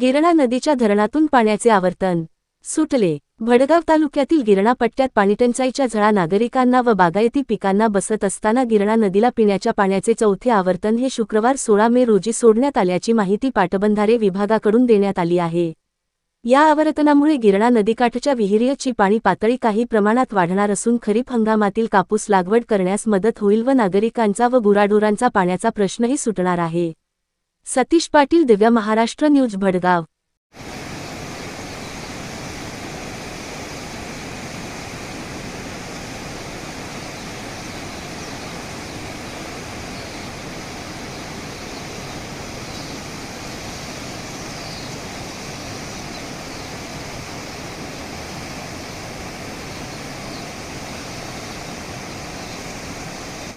गिरणा नदीच्या धरणातून पाण्याचे आवर्तन. सुटले. भडगाव तालुक्यातील गिरणा पट्ट्यात पाणीटंचाईच्या झळा नागरिकांना व बागायती पिकांना बसत असताना गिरणा नदीला पिण्याच्या पाण्याचे चौथे आवर्तन हे शुक्रवार सोळा मे रोजी सोडण्यात आल्याची माहिती पाटबंधारे विभागाकडून देण्यात आली आहे. या आवर्तनामुळे गिरणा नदीकाठच्या विहिरीची पाणी पातळी काही प्रमाणात वाढणार असून खरीप हंगामातील कापूस लागवड करण्यास मदत होईल व नागरिकांचा व गुराढोरांचा पाण्याचा प्रश्नही सुटणार आहे. सतीश पाटील दिव्या महाराष्ट्र न्यूज भडगाव.